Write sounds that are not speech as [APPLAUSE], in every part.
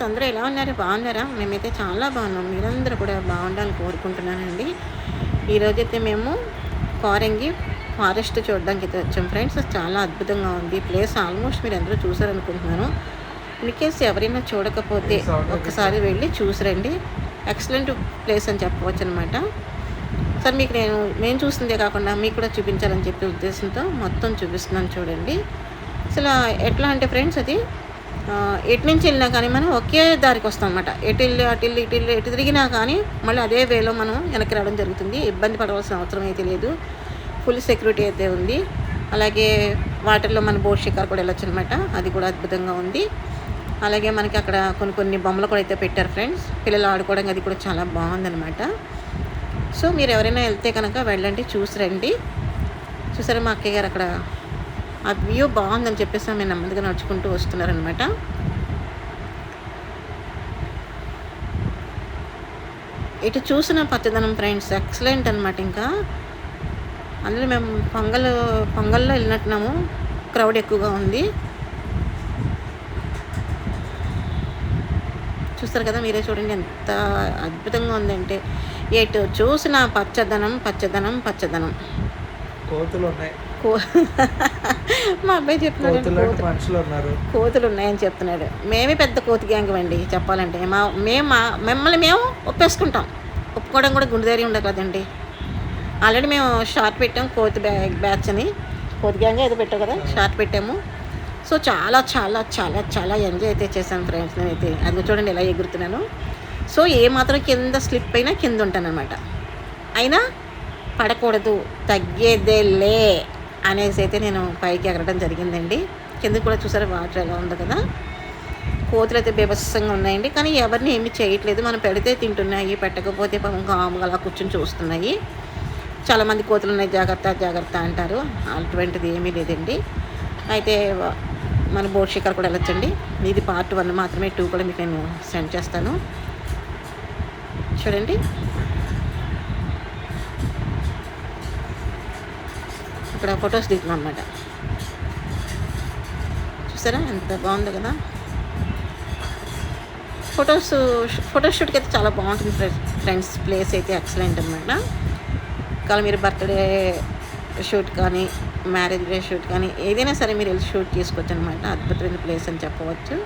Friends అందరూ ఎలా ఉన్నారు? బాగున్నారా? మేమైతే చాలా బాగున్నాం. మీరందరూ కూడా బాగుండాలని కోరుకుంటున్నానండి. ఈరోజైతే మేము కోరంగి ఫారెస్ట్ చూడడానికి అయితే వచ్చాం ఫ్రెండ్స్. చాలా అద్భుతంగా ఉంది. ప్లేస్ ఆల్మోస్ట్ మీరు అందరూ చూసారనుకుంటున్నాను ఇన్ కేస్ ఎవరైనా చూడకపోతే ఒక్కసారి వెళ్ళి చూసిరండి. ఎక్సలెంట్ ప్లేస్ అని చెప్పవచ్చు అనమాట సార్ మీకు నేను నేను చూసిందే కాకుండా మీకు కూడా చూపించాలని చెప్పే ఉద్దేశంతో మొత్తం చూపిస్తున్నాను చూడండి. అసలు ఎట్లా అంటే ఫ్రెండ్స్ అది ఎటు నుంచి వెళ్ళినా కానీ మనం ఒకే దారికి వస్తాం అనమాట ఎటు వెళ్ళి అటు వెళ్ళి ఇటు వెళ్ళి ఎటు తిరిగినా కానీ మళ్ళీ అదే వేలో మనం వెనక్కి రావడం జరుగుతుంది. ఇబ్బంది పడవలసిన అవసరం అయితే లేదు. ఫుల్ సెక్యూరిటీ అయితే ఉంది. అలాగే వాటర్లో మన బోట్ షికార్ కూడా వెళ్ళొచ్చు అనమాట అది కూడా అద్భుతంగా ఉంది. అలాగే మనకి అక్కడ కొన్ని కొన్ని బొమ్మలు కూడా అయితే పెట్టారు ఫ్రెండ్స్. పిల్లలు ఆడుకోవడానికి అది కూడా చాలా బాగుందనమాట సో మీరు ఎవరైనా వెళ్తే కనుక వెళ్ళండి చూసి రండి. చూసారా మా అక్కయ్య గారు అక్కడ ఆ వ్యూ బాగుందని చెప్పేసి ఆమె నెమ్మదిగా నడుచుకుంటూ వస్తున్నారనమాట ఇటు చూసిన పచ్చదనం ఫ్రెండ్స్ ఎక్సలెంట్ అనమాట ఇంకా. అందులో మేము పొంగల్ పొంగల్లో వెళ్ళినట్టున్నాము. క్రౌడ్ ఎక్కువగా ఉంది. చూస్తారు కదా మీరే చూడండి ఎంత అద్భుతంగా ఉందంటే. ఎటు చూసిన పచ్చదనం పచ్చదనం పచ్చదనం. కోతులు ఉన్నాయి. కో [LAUGHS] మా అబ్బాయి చెప్తున్నాడు కోతులు ఉన్నాయని చెప్తున్నాడు. మేమే పెద్ద కోతి గ్యాంగ్ అండి చెప్పాలంటే. మా మేము మా- మిమ్మల్ని మేము ఒప్పేసుకుంటాం. ఒప్పుకోవడం కూడా గుండె ధైర్యం ఉండదు కదండి. ఆల్రెడీ మేము షార్ట్ పెట్టాం కోతి బ్యా బ్యాచ్ అని కోతి గ్యాంగ్ ఏదో పెట్టావు కదా షార్ట్ పెట్టాము. సో చాలా చాలా చాలా చాలా ఎంజాయ్ అయితే చేశాను ఫ్రెండ్స్ నేనైతే. అది చూడండి ఎలా ఎగురుతున్నాను. సో ఏ మాత్రం కింద స్లిప్ అయినా కింద ఉంటానన్నమాట. అయినా పడకూడదు తగ్గేదేలే. అనేసి అయితే నేను పైకి ఎగరడం జరిగిందండి. కింద కూడా చూసారు వాటర్ ఎలా ఉంది కదా. కోతులు అయితే బీభత్సంగా ఉన్నాయండి. కానీ ఎవరిని ఏమి చేయట్లేదు. మనం పెడితే తింటున్నాయి పెట్టకపోతే పాపం కాముగా అలా కూర్చొని చూస్తున్నాయి. చాలామంది కోతులు ఉన్నాయి. జాగ్రత్త జాగ్రత్త అంటారు. అటువంటిది ఏమీ లేదండి. అయితే మన బోట్ షికార్ కూడా వెళ్ళొచ్చండి. ఇది పార్ట్ వన్ మాత్రమే టూ కూడా మీకు నేను సెండ్ చేస్తాను. చూడండి. ఇక్కడ ఫొటోస్ దిగుతున్నాం అనమాట చూసారా? ఎంత బాగుంది కదా? ఫొటోస్ ఫోటోషూట్కి అయితే చాలా బాగుంటుంది ఫ్రెండ్స్. ప్లేస్ అయితే ఎక్సలెంట్ అనమాట కానీ మీరు బర్త్డే షూట్ కానీ మ్యారేజ్ డే షూట్ కానీ ఏదైనా సరే మీరు వెళ్ళి షూట్ చేసుకోవచ్చు అనమాట అద్భుతమైన ప్లేస్ అని చెప్పవచ్చు.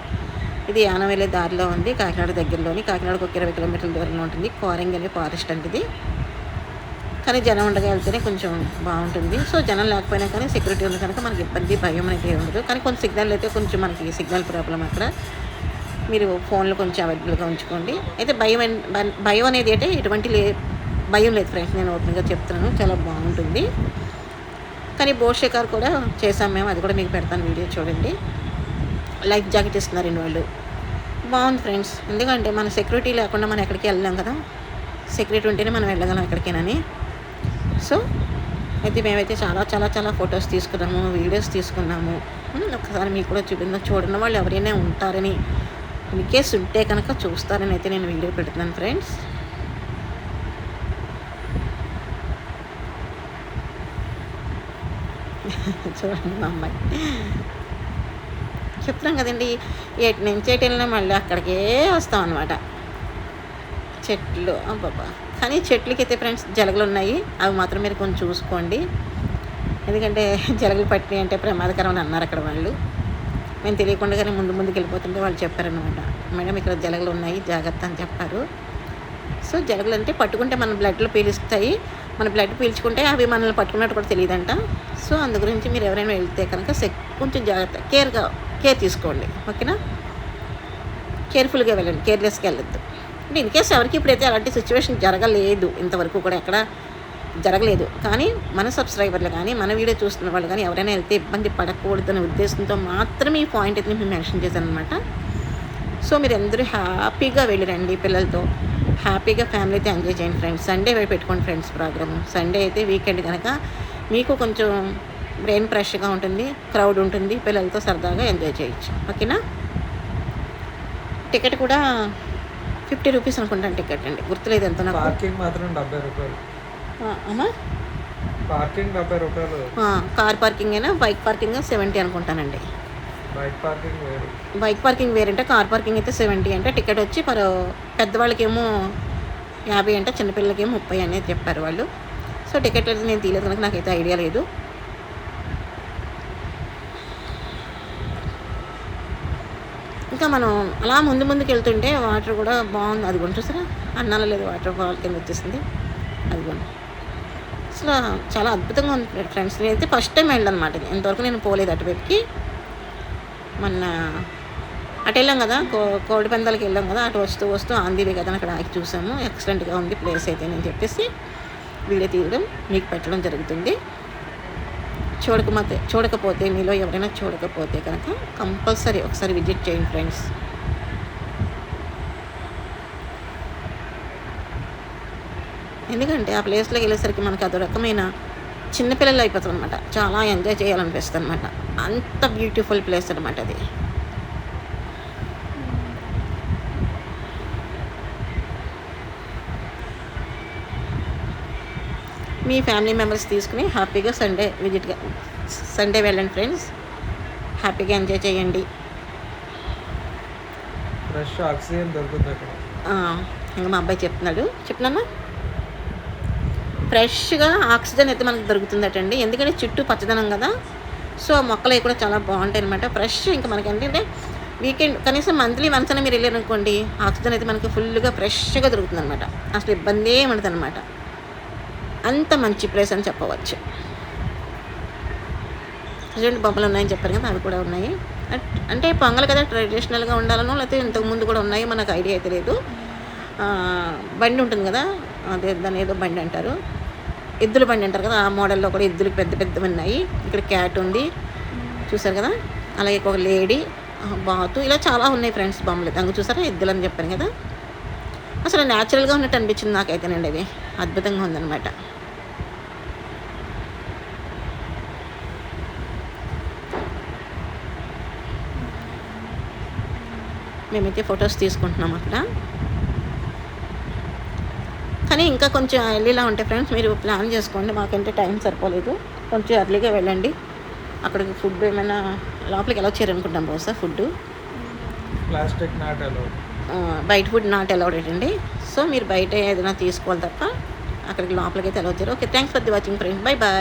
ఇది యానం వెళ్ళే దారిలో ఉంది. కాకినాడ దగ్గరలోని. కాకినాడకు ఒక ఇరవై కిలోమీటర్ల దూరంలో ఉంటుంది. కోరంగి అనే ఫారెస్ట్ అంటే ఇది. కానీ జనం ఉండగా వెళ్తేనే కొంచెం బాగుంటుంది. సో జనం లేకపోయినా కానీ సెక్యూరిటీ ఉంది కనుక మనకి ఇబ్బంది భయం అనేది ఉండదు. కానీ కొన్ని సిగ్నల్ అయితే కొంచెం మనకి సిగ్నల్ ప్రాబ్లం అక్కడ. మీరు ఫోన్లో కొంచెం అవైలబుల్గా ఉంచుకోండి. అయితే భయం భయం అనేది అంటే ఎటువంటి లే భయం లేదు ఫ్రెండ్స్ నేను ఓపెన్గా చెప్తున్నాను. చాలా బాగుంటుంది. కానీ బోట్ షికార్ కూడా చేసాం మేము. అది కూడా మీకు పెడతాను వీడియో చూడండి. లైఫ్ జాకెట్ ఇస్తున్నారండి వాళ్ళు. బాగుంది ఫ్రెండ్స్ ఎందుకంటే మన సెక్యూరిటీ లేకుండా మనం ఎక్కడికి వెళ్ళాం కదా. సెక్యూరిటీ ఉంటేనే మనం వెళ్ళగలం ఎక్కడికైనా సో అయితే మేమైతే చాలా చాలా చాలా ఫొటోస్ తీసుకున్నాము వీడియోస్ తీసుకున్నాము. ఒకసారి మీకు కూడా చూపించిన చూడని వాళ్ళు ఎవరైనా ఉంటారని. ఇన్ కేస్ ఉంటే కనుక చూస్తారని అయితే నేను వీడియో పెడుతున్నాను ఫ్రెండ్స్. [LAUGHS] చూడండి మా అమ్మాయి. చెప్తున్నాం కదండి ఎటు నుంచి ఎటు వెళ్ళినా మళ్ళీ అక్కడికే వస్తాం అనమాట చెట్లు అబ్బాబా కానీ చెట్లకి అయితే ఫ్రెండ్స్ జలగలు ఉన్నాయి అవి మాత్రం మీరు కొంచెం చూసుకోండి. ఎందుకంటే జలగలు పట్టినాయి అంటే ప్రమాదకరం అని అన్నారు అక్కడ వాళ్ళు. మేము తెలియకుండానే ముందు ముందుకు వెళ్ళిపోతుంటే వాళ్ళు చెప్పారనమాట మేడం ఇక్కడ జలగలు ఉన్నాయి జాగ్రత్త అని చెప్పారు. సో జలగలు అంటే పట్టుకుంటే మన బ్లడ్లో పీలుస్తాయి. మన బ్లడ్ పీల్చుకుంటే అవి మనల్ని పట్టుకున్నట్టు కూడా తెలియదంట. సో అందు గురించి మీరు ఎవరైనా వెళ్తే కనుక సెక్ కొంచెం జాగ్రత్త కేర్గా కేర్ తీసుకోండి. ఓకేనా? కేర్ఫుల్గా వెళ్ళండి కేర్లెస్గా వెళ్ళొద్దు. అంటే ఇన్కేస్ ఎవరికి ఇప్పుడైతే అలాంటి సిచ్యువేషన్ జరగలేదు ఇంతవరకు కూడా ఎక్కడ జరగలేదు. కానీ మన సబ్స్క్రైబర్లు కానీ మన వీడియో చూస్తున్న వాళ్ళు కానీ ఎవరైనా వెళ్తే ఇబ్బంది పడకూడదనే ఉద్దేశంతో మాత్రమే ఈ పాయింట్ అయితే మేము మెన్షన్ చేశాను అనమాట సో మీరు అందరూ హ్యాపీగా వెళ్ళిరండి పిల్లలతో. హ్యాపీగా ఫ్యామిలీతో ఎంజాయ్ చేయండి ఫ్రెండ్స్ సండే పెట్టుకోండి ఫ్రెండ్స్ ప్రోగ్రామ్ సండే అయితే వీకెండ్ కనుక మీకు కొంచెం బ్రెయిన్ ఫ్రెష్గా ఉంటుంది క్రౌడ్ ఉంటుంది పిల్లలతో సరదాగా ఎంజాయ్ చేయొచ్చు. ఓకేనా టికెట్ కూడా ఫిఫ్టీ రూపీస్ అనుకుంటాను టికెట్ అండి. గుర్తులేదు ఎంత నాకు పార్కింగ్ మాత్రం డెబ్బై రూపాయలు. అమ్మా? పార్కింగ్ డెబ్బై రూపాయలు. కార్ పార్కింగ్ అయినా బైక్ పార్కింగ్ సెవెంటీ అనుకుంటానండి. బైక్ పార్కింగ్ వేరు. బైక్ పార్కింగ్ వేరంటే కార్ పార్కింగ్ అయితే సెవెంటీ అంటే టికెట్ వచ్చి పర్ పెద్దవాళ్ళకేమో యాభై అంటే చిన్నపిల్లలకేమో ముప్పై అనేది చెప్పారు వాళ్ళు. సో టికెట్ అయితే నేను తీయలేదు కనుక నాకైతే ఐడియా లేదు. ఇంకా మనం అలా ముందు ముందుకు వెళ్తుంటే వాటర్ కూడా బాగుంది. అది కొంచెం చూసారా? అన్నాలో లేదు వాటర్ ఫాల్ కింద వచ్చేసింది. అది కూడా అసలు చాలా అద్భుతంగా ఉంది ఫ్రెండ్స్. నేనైతే ఫస్ట్ టైం వెళ్ళనమాట ఇది. ఇంతవరకు నేను పోలేదు అటువైపుకి. మొన్న అటు వెళ్ళాం కదా కో కోడి పందాలకి వెళ్ళాం కదా అటు వస్తూ వస్తూ ఆంధీవి కదా అని అక్కడ ఆగి చూసాము. ఎక్సలెంట్గా ఉంది ప్లేస్ అయితే నేను చెప్పేసి వీడియో తీయడం మీకు పెట్టడం జరుగుతుంది. చూడకపోతే చూడకపోతే మీలో ఎవరైనా చూడకపోతే కనుక కంపల్సరీ ఒకసారి విజిట్ చేయండి ఫ్రెండ్స్. ఎందుకంటే ఆ ప్లేస్లోకి వెళ్ళేసరికి మనకి అదో రకమైన చిన్నపిల్లలు అయిపోతుంది అనమాట చాలా ఎంజాయ్ చేయాలనిపిస్తుంది అనమాట అంత బ్యూటిఫుల్ ప్లేస్ అనమాట అది. మీ ఫ్యామిలీ మెంబర్స్ తీసుకుని హ్యాపీగా సండే విజిట్గా సండే వెళ్ళండి ఫ్రెండ్స్. హ్యాపీగా ఎంజాయ్ చేయండి. ఫ్రెష్ ఆక్సిజన్ దొరుకుతుంది అక్కడ. ఆ, ఇంకా మా అబ్బాయి చెప్తున్నాడు. చెప్తున్నానా ఫ్రెష్గా ఆక్సిజన్ అయితే మనకు దొరుకుతుందటండి. ఎందుకంటే చుట్టూ పచ్చదనం కదా. సో మొక్కలు అవి కూడా చాలా బాగుంటాయి అనమాట ఫ్రెష్ ఇంకా మనకి ఏంటంటే వీకెండ్ కనీసం మంత్లీ వన్స్ అని మీరు వెళ్ళారు అనుకోండి ఆక్సిజన్ అయితే మనకి ఫుల్గా ఫ్రెష్గా దొరుకుతుంది అనమాట అసలు ఇబ్బంది ఏమి అనమాట అంత మంచి ప్లేస్ అని చెప్పవచ్చు. రెండు బొమ్మలు ఉన్నాయని చెప్పారు కదా అవి కూడా ఉన్నాయి. అంటే పొంగల్ కదా ట్రెడిషనల్గా ఉండాలనో లేకపోతే ఇంతకు ముందు కూడా ఉన్నాయి మనకు ఐడియా అయితే లేదు. బండి ఉంటుంది కదా అదే దాని ఏదో బండి అంటారు. ఎద్దుల బండి అంటారు కదా ఆ మోడల్లో కూడా ఎద్దులు పెద్ద పెద్దవి ఉన్నాయి. ఇక్కడ క్యాట్ ఉంది చూసారు కదా? అలాగే ఒక లేడీ బాతు ఇలా చాలా ఉన్నాయి ఫ్రెండ్స్ బొమ్మలు. దానికి చూసారా? ఎద్దులు అని చెప్పాను కదా. అసలు న్యాచురల్గా ఉన్నట్టు అనిపించింది నాకైతేనండి అవి అద్భుతంగా ఉందన్నమాట. మేమైతే ఫొటోస్ తీసుకుంటున్నాం అక్కడ. కానీ ఇంకా కొంచెం ఎర్లీలా ఉంటే ఫ్రెండ్స్ మీరు ప్లాన్ చేసుకోండి మాకంటే టైం సరిపోలేదు. కొంచెం ఎర్లీగా వెళ్ళండి. అక్కడికి ఫుడ్ ఏమైనా లోపలికి ఎలా వచ్చారనుకుంటాం బహుశా ఫుడ్? ప్లాస్టిక్ నాట్ అలో బయట ఫుడ్ నాట్ అలౌడ్ అండి. సో మీరు బయట ఏదైనా తీసుకోవాలి తప్ప అక్కడికి లోపలికి అయితే ఎలా వచ్చారు? Okay thanks for the watching friends. Bye bye